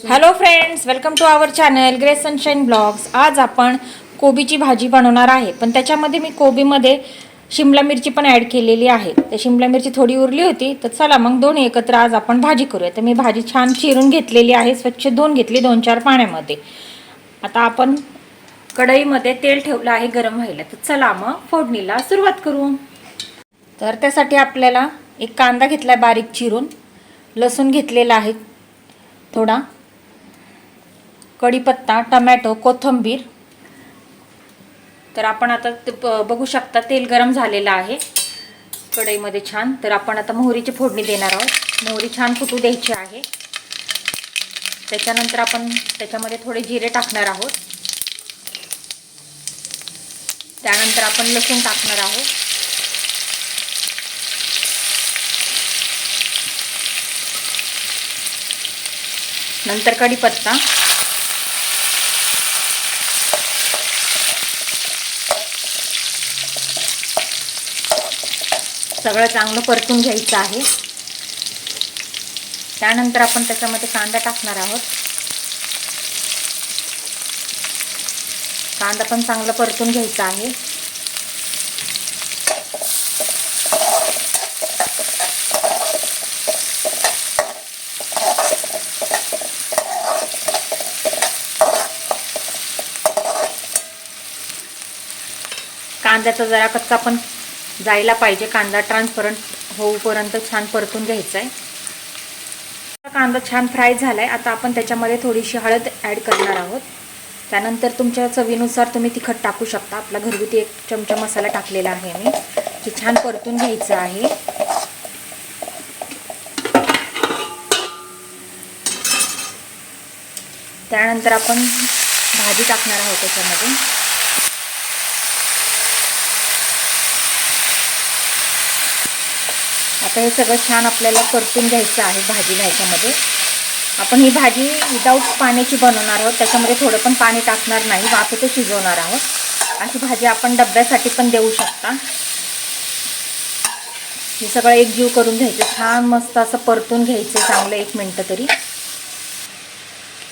Hello friends welcome to our channel Grace Sunshine blogs आज आपण कोबीची भाजी बनवणार आहे. पण त्याच्यामध्ये मी कोबीमध्ये शिमला मिरची पण ॲड केलेली आहे. तर शिमला मिरची थोडी उरली होती तर चला मग दोन्ही एकत्र आज आपण भाजी करूया. तर मी भाजी छान चिरून घेतलेली आहे स्वच्छ धुवून घेतली दोन चार पाण्यामध्ये. आता आपण कढईमध्ये तेल ठेवलं आहे गरम व्हायला. तर चला मग फोडणीला सुरुवात करू. तर त्यासाठी आपल्याला एक कांदा घेतला बारीक चिरून. लसूण घेतलेला आहे थोडा. कढीपत्ता टमॅटो कोथिंबीर. तर आपण आता बघू शकता तेल गरम झालेलं आहे. कढईमध्ये छान. तर आपण आता मोहरीची फोडणी देणार आहोत. मोहरी छान फुटू द्यायची आहे. त्याच्यानंतर आपण त्याच्यामध्ये थोडे जिरे टाकणार आहोत. त्यानंतर आपण लसूण टाकणार आहोत. नंतर कढीपत्ता. सगळं चांगलं परतून घ्यायचं आहे. त्यानंतर आपण त्याच्यामध्ये कांदा टाकणार आहोत. कांदा पण चांगलं परतून घ्यायचा आहे. कांद्याचा जरा कच्चा पण जायला पाहिजे. कांदा ट्रान्सपरंट होऊपर्यंत छान परतून घ्यायचा आहे कांदा छान फ्राय झाला आहे आता आपण त्याच्यामध्ये थोडीशी हळद ॲड करणार आहोत. त्यानंतर तुमच्या चवीनुसार तुम्ही तिखट टाकू शकता. आपला घरगुती एक चमचा मसाला टाकलेला आहे मी जे छान परतून घ्यायचं आहे. त्यानंतर आपण भाजी टाकणार आहोत त्याच्यामध्ये. आता हे सगळं छान आपल्याला परतून घ्यायचं आहे भाजीला ह्याच्यामध्ये. आपण ही भाजी विदाऊट पाण्याची बनवणार आहोत त्याच्यामध्ये थोडं पण पाणी टाकणार नाही वाफेतच शिजवणार आहोत. अशी भाजी आपण डब्यासाठी पण देऊ शकता. हे सगळं एकजीव करून घ्यायचं छान मस्त असं परतून घ्यायचं चांगलं एक मिनटं तरी.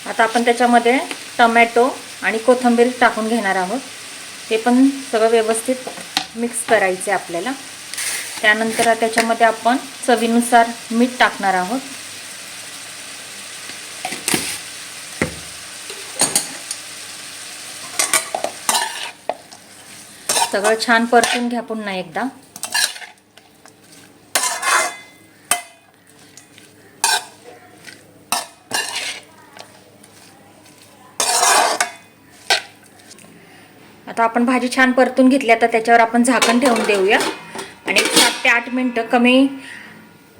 आता आपण त्याच्यामध्ये टमॅटो आणि कोथिंबीर टाकून घेणार आहोत. ते पण सगळं व्यवस्थित मिक्स करायचे आपल्याला. त्यानंतर त्याच्यामध्ये आपण चवीनुसार मीठ टाकणार आहोत. सगळं छान परतून घ्या पुन्हा एकदा. आता आपण भाजी छान परतून घेतली आता त्याच्यावर आपण झाकण ठेवून देऊया. सात ते आठ मिनटं कमी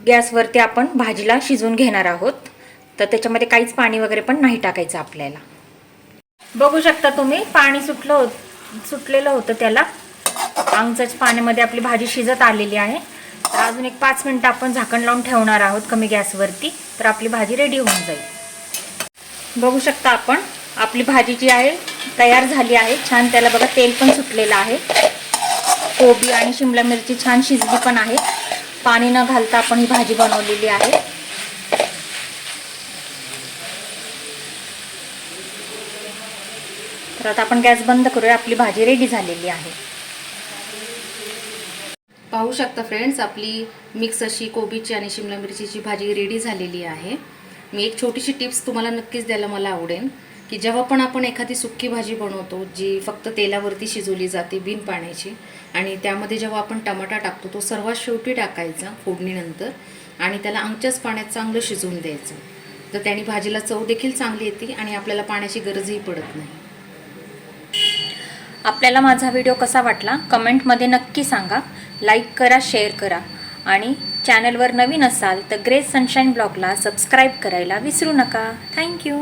गॅसवरती आपण भाजीला शिजवून घेणार आहोत. तर त्याच्यामध्ये काहीच पाणी वगैरे पण नाही टाकायचं आपल्याला. बघू शकता तुम्ही पाणी सुटलं होत सुटलेलं होतं त्याला. अंगच्याच पाण्यामध्ये आपली भाजी शिजत आलेली आहे. तर अजून एक पाच मिनटं आपण झाकण लावून ठेवणार आहोत कमी गॅसवरती. तर आपली भाजी रेडी होऊन जाईल. बघू शकता आपण आपली भाजी जी आहे तयार झाली आहे. छान त्याला बघा तेल पण सुटलेलं आहे. कोबी आणि शिमला मिरची छान शिजली पण आहे. पाणी न घालता आपण ही भाजी बनवलेली आहे. तर आता आपण गॅस बंद करूया. आपली भाजी रेडी झालेली आहे. पाहू शकता फ्रेंड्स आपली मिक्स अशी कोबीची आणि शिमला मिरचीची भाजी रेडी झालेली आहे. मी एक छोटीशी टिप्स तुम्हाला नक्कीच द्यायला मला आवडेल. की जेव्हा पण आपण एखादी सुक्की भाजी बनवतो जी फक्त तेलावरती शिजवली जाते बिन पाण्याची आणि त्यामध्ये जेव्हा आपण टमाटा टाकतो तो सर्वात शेवटी टाकायचा फोडणीनंतर आणि त्याला अंगच्याच पाण्यात चांगलं शिजवून द्यायचं. तर त्याने भाजीला चव देखील चांगली येते आणि आपल्याला पाण्याची गरजही पडत नाही. आपल्याला माझा व्हिडिओ कसा वाटला कमेंटमध्ये नक्की सांगा. लाईक करा शेअर करा. आणि चॅनलवर नवीन असाल तर ग्रेस सनशाईन ब्लॉगला सबस्क्राईब करायला विसरू नका. थँक्यू.